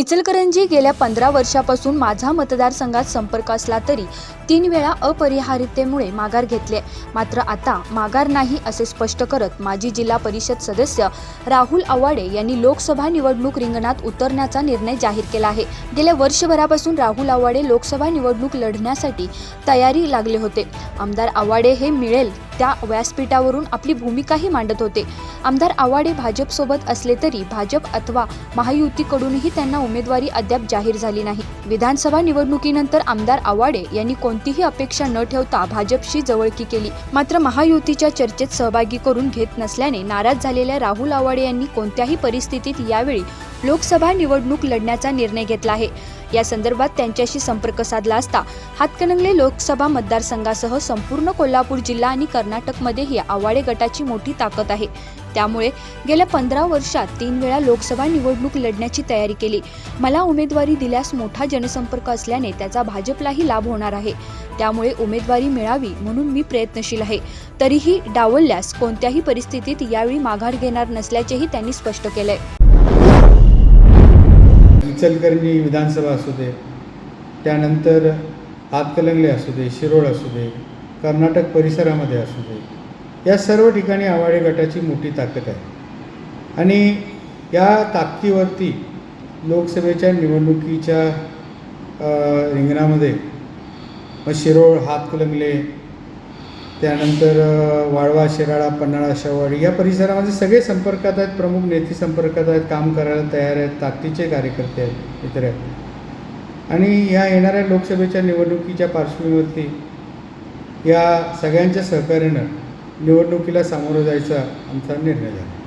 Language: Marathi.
इचलकरंजी गेल्या पंधरा वर्षापासून माझा मतदारसंघात संपर्क असला तरी तीन वेळा अपरिहार्यतेमुळे माघार घेतले. मात्र आता माघार नाही असे स्पष्ट करत माजी जिल्हा परिषद सदस्य राहुल आवाडे यांनी लोकसभा निवडणूक रिंगणात उतरण्याचा निर्णय जाहीर केला आहे. गेल्या वर्षभरापासून राहुल आवाडे लोकसभा निवडणूक लढण्यासाठी तयारी लागले होते. आमदार आवाडे हे मिळेल त्या व्यासपीठावरून आपली भूमिकाही मांडत होते. आमदार आवाडे भाजपसोबत असले तरी भाजप अथवा महायुतीकडूनही त्यांना उमेदवारी अद्याप जाहीर झाली नाही. विधानसभा निवडणुकीनंतर आमदार आवाडे यांनी कोणतीही अपेक्षा न ठेवता भाजपशी जवळकी केली. मात्र महायुतीच्या चर्चेत सहभागी करून घेत नसल्याने नाराज झालेल्या राहुल आवाडे यांनी कोणत्याही परिस्थितीत यावेळी लोकसभा निवडणूक लढण्याचा निर्णय घेतला आहे. या संदर्भात त्यांच्याशी संपर्क साधला असता हातकणंगले लोकसभा मतदारसंघासह संपूर्ण कोल्हापूर जिल्हा आणि कर्नाटकमध्येही आवाडे गटाची मोठी ताकद आहे. त्यामुळे गेल्या पंधरा वर्षात तीन वेळा लोकसभा निवडणूक लढण्याची तयारी केली. मला उमेदवारी दिल्यास मोठा जनसंपर्क असल्याने त्याचा भाजपलाही लाभ होणार आहे. त्यामुळे उमेदवारी मिळावी म्हणून मी प्रयत्नशील आहे. तरीही डावलल्यास कोणत्याही परिस्थितीत यावेळी माघार घेणार नसल्याचेही त्यांनी स्पष्ट केलंय. इचलकरंजी विधानसभा असू दे त्यानंतर हातकलंगले असू दे शिरोळ असू दे कर्नाटक परिसरामध्ये असू दे या सर्व ठिकाणी आवाडे गटाची मोठी ताकद आहे. आणि या ताकदीवरती लोकसभेच्या निवडणुकीच्या रिंगणामध्ये मग शिरोळ हातकलंगले त्यानंतर वाळवा शिराळा पन्हाळा शहावाडी या परिसरामध्ये सगळे संपर्कात आहेत प्रमुख नेते संपर्कात आहेत काम करायला तयार आहेत ताकदीचे कार्यकर्ते आहेत इतर आहेत. आणि या येणाऱ्या लोकसभेच्या निवडणुकीच्या पार्श्वभूमीवरती या सगळ्यांच्या सहकार्यानं निवडणुकीला सामोरं जायचा आमचा निर्णय झाला.